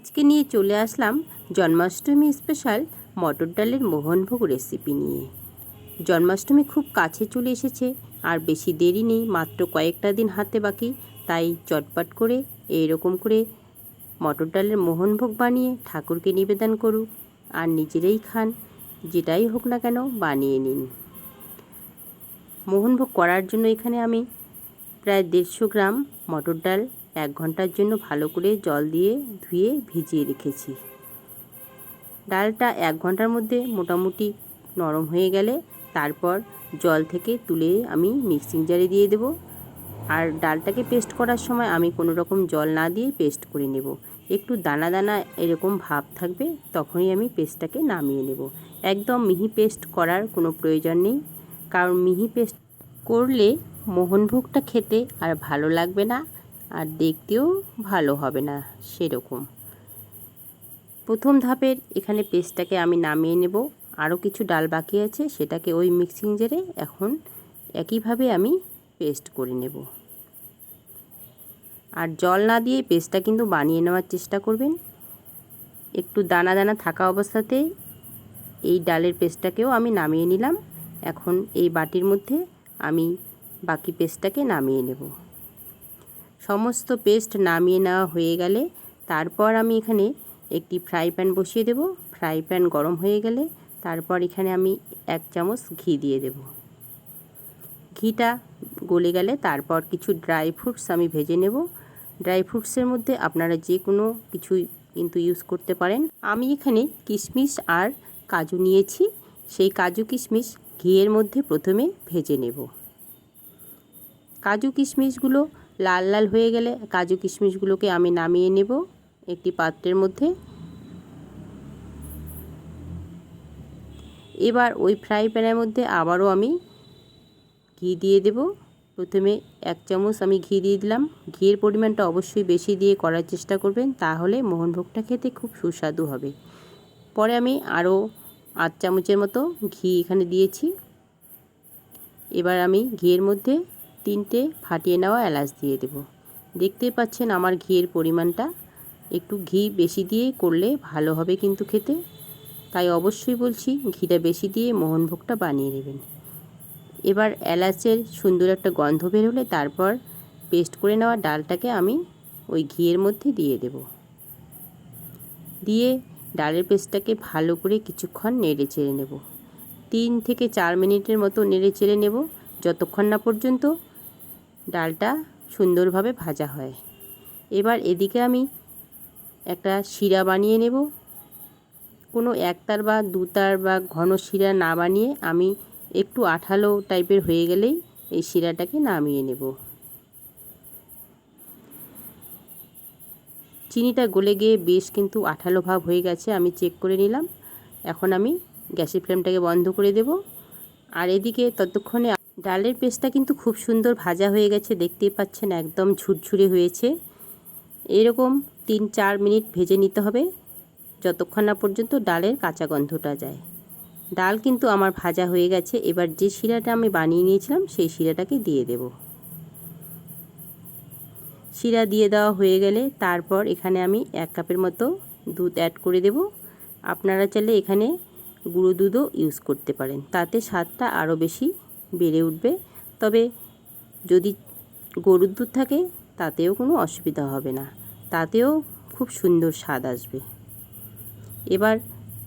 আজকে নিয়ে চলে আসলাম জন্মাষ্টমী স্পেশাল মটর ডালের মোহনভোগ রেসিপি নিয়ে। জন্মাষ্টমী খুব কাছে চলে এসেছে, আর বেশি দেরি নেই, মাত্র কয়েকটা দিন হাতে বাকি, তাই চটপট করে এইরকম করে মটর ডালের মোহনভোগ বানিয়ে ঠাকুরকে নিবেদন করুক আর নিজেরাই খান, যেটাই হোক না কেন বানিয়ে নিন। মোহনভোগ করার জন্য এখানে আমি প্রায় দেড়শো গ্রাম মটর ডাল এক ঘণ্টার জন্য ভালো করে জল দিয়ে ধুয়ে ভিজিয়ে রেখেছি। ডালটা এক ঘণ্টার মধ্যে মোটামুটি নরম হয়ে গেলে তারপর জল থেকে তুলে আমি মিক্সিং জারে দিয়ে দেব। আর ডালটাকে পেস্ট করার সময় আমি কোনো রকম জল না দিয়ে পেস্ট করে নেব। একটু দানা দানা এরকম ভাব থাকবে তখনই আমি পেস্টটাকে নামিয়ে নেব। একদম মিহি পেস্ট করার কোনো প্রয়োজন নেই। কারণ মিহি পেস্ট করলে মোহনভোগটা খেতে আর ভালো লাগবে না। আর দেখতেও ভালো হবে না সেরকম। প্রথম ধাপের এখানে পেস্টটাকে আমি নামিয়ে নেব। আরও কিছু ডাল বাকি আছে, সেটাকে ওই মিক্সিং জারে এখন একইভাবে আমি পেস্ট করে নেব। আর জল না দিয়ে পেস্টটা কিন্তু বানিয়ে নেওয়ার চেষ্টা করবেন। একটু দানা দানা থাকা অবস্থাতে এই ডালের পেস্টটাকেও আমি নামিয়ে নিলাম। এখন এই বাটির মধ্যে আমি বাকি পেস্টটাকে নামিয়ে নেব। সমস্ত পেস্ট নামিয়ে নেওয়া হয়ে গেলে তারপর আমি এখানে একটি ফ্রাই প্যান বসিয়ে দেব। ফ্রাই প্যান গরম হয়ে গেলে তারপর এখানে আমি এক চামচ ঘি দিয়ে দেব। ঘিটা গলে গেলে তারপর কিছু ড্রাই ফ্রুটস আমি ভেজে নেব। ড্রাই ফ্রুটসের মধ্যে আপনারা যে কোনো কিছুই কিন্তু ইউজ করতে পারেন। আমি এখানে কিশমিশ আর কাজু নিয়েছি। সেই কাজু কিশমিশ ঘিয়ের মধ্যে প্রথমে ভেজে নেব। কাজু কিশমিশগুলো লাল লাল হয়ে গেলে কাজু কিশমিশগুলোকে আমি নামিয়ে নেব একটি পাত্রের মধ্যে। এবার ওই ফ্রাই প্যানের মধ্যে আবারও আমি ঘি দিয়ে দেব। প্রথমে এক চামচ আমি ঘি দিয়ে দিলাম। ঘিয়ের পরিমাণটা অবশ্যই বেশি দিয়ে করার চেষ্টা করবেন, তাহলে মোহনভোগটা খেতে খুব সুস্বাদু হবে। পরে আমি আরও আধ চামচের মতো ঘি এখানে দিয়েছি। এবার আমি ঘিয়ের মধ্যে তিনটে ফাটিয়ে নেওয়া এলাচ দিয়ে দেব। দেখতে পাচ্ছেন আমার ঘিয়ের পরিমাণটা। একটু ঘি বেশি দিয়ে করলে ভালো হবে কিন্তু খেতে। তাই অবশ্যই বলছি ঘিটা বেশি দিয়ে মোহনভোগটা বানিয়ে নেবেন। এবার এলাচের সুন্দর একটা গন্ধ বেরোলে তারপর পেস্ট করে নেওয়া ডালটাকে আমি ওই ঘিয়ের মধ্যে দিয়ে দেব। দিয়ে ডালের পেস্টটাকে ভালো করে কিছুক্ষণ নেড়ে চেড়ে নেব। তিন থেকে চার মিনিটের মতো নেড়ে চেড়ে নেব। যতক্ষণ না পর্যন্ত ডালটা সুন্দরভাবে ভাজা হয়। এবার এদিকে আমি একটা শিরা বানিয়ে নেব। কোনো একতার বা দুতার বা ঘন শিরা না বানিয়ে আমি একটু আঠালো টাইপের হয়ে গেলেই এই শিরাটাকে নামিয়ে নেব। চিনিটা গলে গিয়ে বেশ কিন্তু আঠালো ভাব হয়ে গেছে, আমি চেক করে নিলাম। এখন আমি গ্যাসের ফ্লেমটাকে বন্ধ করে দেব। আর এদিকে ততক্ষণে ডালের পেস্টটা কিন্তু খুব সুন্দর ভাজা হয়ে গেছে, দেখতেই পাচ্ছেন একদম ঝুরঝুরে হয়েছে। এরকম তিন চার মিনিট ভেজে নিতে হবে, যতক্ষণ না পর্যন্ত ডালের কাঁচা গন্ধটা যায়। ডাল কিন্তু আমার ভাজা হয়ে গেছে, এবার যে শিরাটা আমি বানিয়ে নিয়েছিলাম, সেই শিরাটাকে দিয়ে দেব। শিরা দিয়ে দেওয়া হয়ে গেলে তারপর এখানে আমি এক কাপের মতো দুধ অ্যাড করে দেব। আপনারা চাইলে এখানে গুঁড়ো দুধও ইউজ করতে পারেন, তাতে স্বাদটা আরও বেশি বেড়ে উঠবে। তবে যদি গরুর দুধ থাকে, তাতেও কোনো অসুবিধা হবে না। তাতেও খুব সুন্দর স্বাদ আসবে। এবার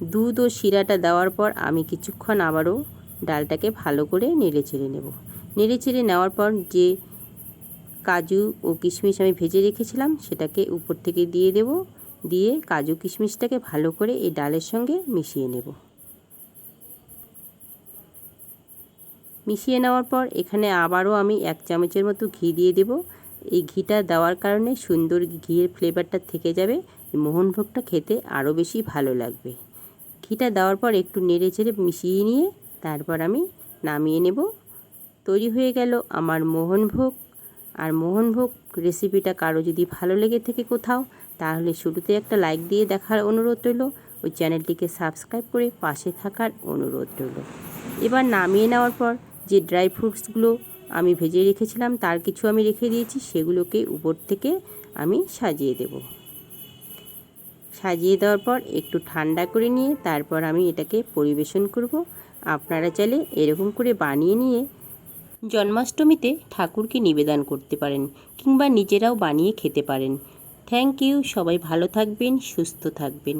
দুধ ও শিরাটা দেওয়ার পর আমি কিছুক্ষণ আবারও ডালটাকে ভালো করে নেড়ে চেড়ে নেব। নেড়ে চেড়ে নেওয়ার পর যে কাজু ও কিশমিশ আমি ভেজে রেখেছিলাম, সেটাকে উপর থেকে দিয়ে দেব। দিয়ে কাজু কিশমিশটাকে ভালো করে এই ডালের সঙ্গে মিশিয়ে নেব। মিশিয়ে নেওয়ার পর এখানে আবারও আমি এক চামচের মতো ঘি দিয়ে দেব। এই ঘিটা দেওয়ার কারণে সুন্দর ঘিয়ের ফ্লেভারটা থেকে যাবে। মোহনভোগটা খেতে আরও বেশি ভালো লাগবে। ঘিটা দেওয়ার পর একটু নেড়ে চেড়ে মিশিয়ে নিয়ে তারপর আমি নামিয়ে নেব। তৈরি হয়ে গেল আমার মোহনভোগ। আর মোহনভোগ রেসিপিটা কারও যদি ভালো লেগে থেকে কোথাও, তাহলে শুরুতে একটা লাইক দিয়ে দেখার অনুরোধ রইল। ওই চ্যানেলটিকে সাবস্ক্রাইব করে পাশে থাকার অনুরোধ রইল। এবার নামিয়ে নেওয়ার পর যে ড্রাই ফ্রুটসগুলো আমি ভেজে রেখেছিলাম, তার কিছু আমি রেখে দিয়েছি, সেগুলোকে উপর থেকে আমি সাজিয়ে দেব। সাজিয়ে দেওয়ার পর একটু ঠান্ডা করে নিয়ে তারপর আমি এটাকে পরিবেশন করব। আপনারা চাইলে এরকম করে বানিয়ে নিয়ে জন্মাষ্টমীতে ঠাকুরকে নিবেদন করতে পারেন, কিংবা নিজেরাও বানিয়ে খেতে পারেন। থ্যাংক ইউ, সবাই ভালো থাকবেন, সুস্থ থাকবেন।